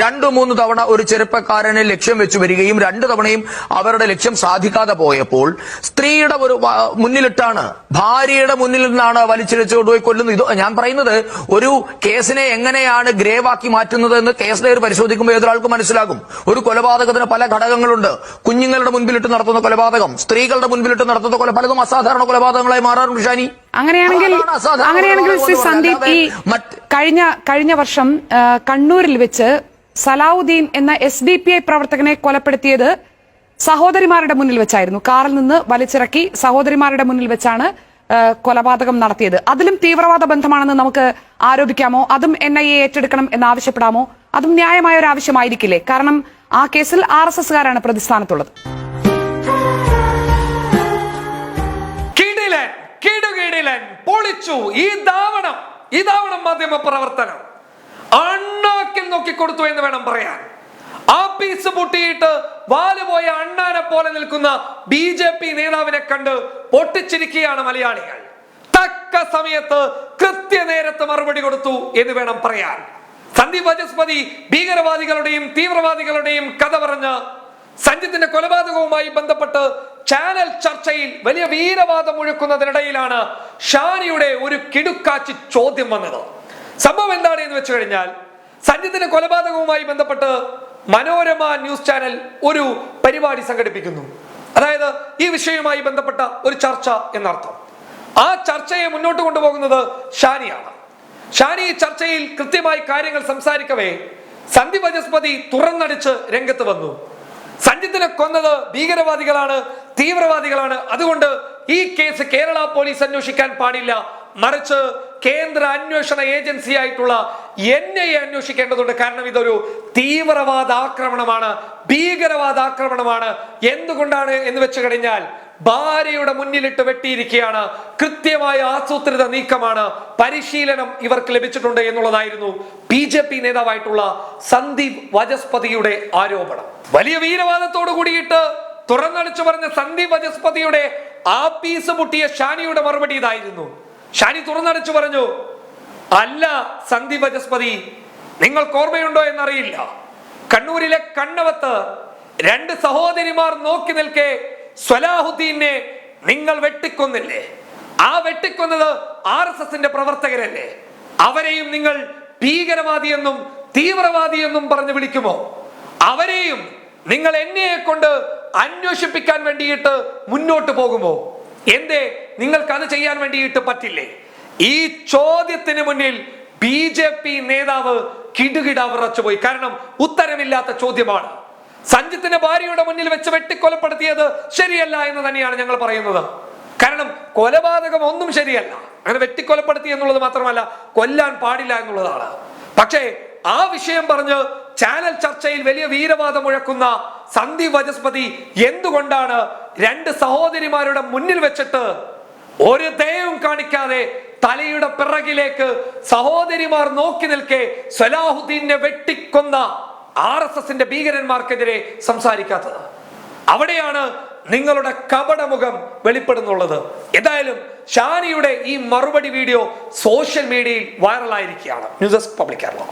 രണ്ടു മൂന്ന് തവണ ഒരു ചെറുപ്പക്കാരനെ ലക്ഷ്യം വെച്ചു വരികയും രണ്ടു തവണയും അവരുടെ ലക്ഷ്യം സാധിക്കാതെ പോയപ്പോൾ സ്ത്രീയുടെ ഒരു മുന്നിലിട്ടാണ്. ഭാര്യയുടെ മുന്നിൽ നിന്നാണ് വലിച്ചിഴച്ച് കൊണ്ടുപോയി കൊല്ലുന്നത്. ഇത് ഞാൻ പറയുന്നത് ഒരു കേസിനെ എങ്ങനെയാണ് ഗ്രേവാക്കി മാറ്റുന്നത് എന്ന് കേസ് ഡയറി പരിശോധിക്കുമ്പോൾ ഏതൊരാൾക്കും മനസ്സിലാകും. ഒരു കൊലപാതകത്തിന് പല ഘടകങ്ങളുണ്ട്. കുഞ്ഞുങ്ങളുടെ മുൻപിലിട്ട് നടത്തുന്ന കൊലപാതകം സ്ത്രീകളുടെ മുൻപിലിട്ട് നടത്തുന്ന കൊല പലതും അസാധാരണ കൊലപാതകങ്ങളായി മാറാറുണ്ട് ഷാനി. അങ്ങനെയാണെങ്കിൽ അങ്ങനെയാണെങ്കിൽ സന്ദീപ് ഈ കഴിഞ്ഞ കഴിഞ്ഞ വർഷം കണ്ണൂരിൽ വെച്ച് സലാവുദ്ദീൻ എന്ന എസ് ഡി പി ഐ പ്രവർത്തകനെ കൊലപ്പെടുത്തിയത് സഹോദരിമാരുടെ മുന്നിൽ വെച്ചായിരുന്നു. കാറിൽ നിന്ന് വലിച്ചിറക്കി സഹോദരിമാരുടെ മുന്നിൽ വെച്ചാണ് കൊലപാതകം നടത്തിയത്. അതിലും തീവ്രവാദ ബന്ധമാണെന്ന് നമുക്ക് ആരോപിക്കാമോ? അതും എൻ ഐ എ ഏറ്റെടുക്കണം എന്ന് ആവശ്യപ്പെടാമോ അതും ന്യായമായ ഒരു ആവശ്യമായിരിക്കില്ലേ കാരണം ആ കേസിൽ ആർ എസ് എസ്കാരാണ് പ്രതിസ്ഥാനത്തുള്ളത്. പൊളിച്ചു ഈ ദാവണം ഈ ദാവണം മാധ്യമ പ്രവർത്തനം അണ്ണാക്കിൽ നോക്കിക്കൊടുത്തു എന്ന് വേണം പറയാൻ. ആ പീസ് പൊട്ടിയിട്ട് വാലുപോയ അണ്ണാനെ പോലെ നിൽക്കുന്ന ബി ജെ പി നേതാവിനെ കണ്ട് പൊട്ടിച്ചിരിക്കുകയാണ് മലയാളികൾ. തക്ക സമയത്ത് കൃത്യനേരത്ത് മറുപടി കൊടുത്തു എന്ന് വേണം പറയാൻ. സന്ദീപ് വചസ്പതി ഭീകരവാദികളുടെയും തീവ്രവാദികളുടെയും കഥ പറഞ്ഞ് സഞ്ജിത്തിന്റെ കൊലപാതകവുമായി ബന്ധപ്പെട്ട് ചാനൽ ചർച്ചയിൽ വലിയ വീരവാദം ഒഴുക്കുന്നതിനിടയിലാണ് ഷാനിയുടെ ഒരു കിടുക്കാച്ചി ചോദ്യം വന്നത്. സംഭവം എന്താണ് എന്ന് വെച്ച് കഴിഞ്ഞാൽ സഞ്ജിത്തിന്റെ കൊലപാതകവുമായി ബന്ധപ്പെട്ട് മനോരമ ന്യൂസ് ചാനൽ ഒരു പരിപാടി സംഘടിപ്പിക്കുന്നു. അതായത് ഈ വിഷയവുമായി ബന്ധപ്പെട്ട ഒരു ചർച്ച എന്നർത്ഥം. ആ ചർച്ചയെ മുന്നോട്ട് കൊണ്ടുപോകുന്നത് ഷാനിയാണ്. ഷാനി ചർച്ചയിൽ കൃത്യമായി കാര്യങ്ങൾ സംസാരിക്കവേ സന്ധി വജസ്പതി തുറന്നടിച്ച് രംഗത്ത് വന്നു. സഞ്ജിത്തിനെ കൊന്നത് ഭീകരവാദികളാണ് തീവ്രവാദികളാണ്. അതുകൊണ്ട് ഈ കേസ് കേരള പോലീസ് അന്വേഷിക്കാൻ പാടില്ല മറിച്ച് കേന്ദ്ര അന്വേഷണ ഏജൻസി ആയിട്ടുള്ള എൻ ഐ എ അന്വേഷിക്കേണ്ടതുണ്ട്. കാരണം ഇതൊരു തീവ്രവാദ ആക്രമണമാണ് ഭീകരവാദ ആക്രമണമാണ് എന്തുകൊണ്ടാണ് എന്ന് വെച്ച് കഴിഞ്ഞാൽ ഭാര്യയുടെ മുന്നിലിട്ട് വെട്ടിയിരിക്കുകയാണ്. കൃത്യമായ ആസൂത്രിത നീക്കമാണ് പരിശീലനം ഇവർക്ക് ലഭിച്ചിട്ടുണ്ട് എന്നുള്ളതായിരുന്നു ബി ജെ പി നേതാവായിട്ടുള്ള സന്ദീപ് വജസ്പതിയുടെ ആരോപണം. വലിയ വീരവാദത്തോടു കൂടിയിട്ട് തുറന്നടിച്ചു പറഞ്ഞ സന്ദീപ് വജസ്പതിയുടെ ആപ്പീസ് മുട്ടിയ ഷാനിയുടെ മറുപടി ഇതായിരുന്നു. ഷാനി തുറന്നടച്ചു പറഞ്ഞു അല്ല സന്ധി ബജസ്പതി നിങ്ങൾക്ക് ഓർമ്മയുണ്ടോ എന്നറിയില്ല. കണ്ണൂരിലെ കണ്ണവത്ത് രണ്ട് സഹോദരിമാർ നോക്കി നിൽക്കെ സ്വലാഹുദ്ദീനെ നിങ്ങൾ വെട്ടിക്കൊന്നില്ലേ? ആ വെട്ടിക്കൊന്നത് ആർ എസ് എസിന്റെ പ്രവർത്തകരല്ലേ? അവരെയും നിങ്ങൾ ഭീകരവാദിയെന്നും തീവ്രവാദിയെന്നും പറഞ്ഞു വിളിക്കുമോ? അവരെയും നിങ്ങൾ എന്നെ കൊണ്ട് അന്വേഷിപ്പിക്കാൻ വേണ്ടിയിട്ട് മുന്നോട്ട് പോകുമോ? എന്തേ നിങ്ങൾക്ക് അത് ചെയ്യാൻ വേണ്ടിയിട്ട് പറ്റില്ലേ? ഈ ചോദ്യത്തിന് മുന്നിൽ ബി ജെ പി നേതാവ് കിടുകിട വിറച്ചുപോയി കാരണം ഉത്തരമില്ലാത്ത ചോദ്യമാണ്. സഞ്ജിത്തിന്റെ ഭാര്യയുടെ മുന്നിൽ വെച്ച് വെട്ടിക്കൊലപ്പെടുത്തിയത് ശരിയല്ല എന്ന് തന്നെയാണ് ഞങ്ങൾ പറയുന്നത്. കാരണം കൊലപാതകം ഒന്നും ശരിയല്ല. അങ്ങനെ വെട്ടിക്കൊലപ്പെടുത്തി എന്നുള്ളത് മാത്രമല്ല കൊല്ലാൻ പാടില്ല എന്നുള്ളതാണ്. പക്ഷേ ആ വിഷയം പറഞ്ഞ് ചാനൽ ചർച്ചയിൽ വലിയ വീരവാദം മുഴക്കുന്ന സന്ദീപ് വജസ്പതി എന്തുകൊണ്ടാണ് രണ്ട് സഹോദരിമാരുടെ മുന്നിൽ വെച്ചിട്ട് ഒരു ദയവും കാണിക്കാതെ തലയുടെ പിറകിലേക്ക് സഹോദരിമാർ നോക്കി നിൽക്കെ സലാഹുദ്ദീനെ വെട്ടിക്കൊന്ന ആർ എസ് എസിന്റെ ഭീകരന്മാർക്കെതിരെ സംസാരിക്കാത്തത്. അവിടെയാണ് നിങ്ങളുടെ കപടമുഖം വെളിപ്പെടുന്നുള്ളത്. എന്തായാലും ഷാനിയുടെ ഈ മറുപടി വീഡിയോ സോഷ്യൽ മീഡിയയിൽ വൈറലായിരിക്കുകയാണ്. News desk public Kerala.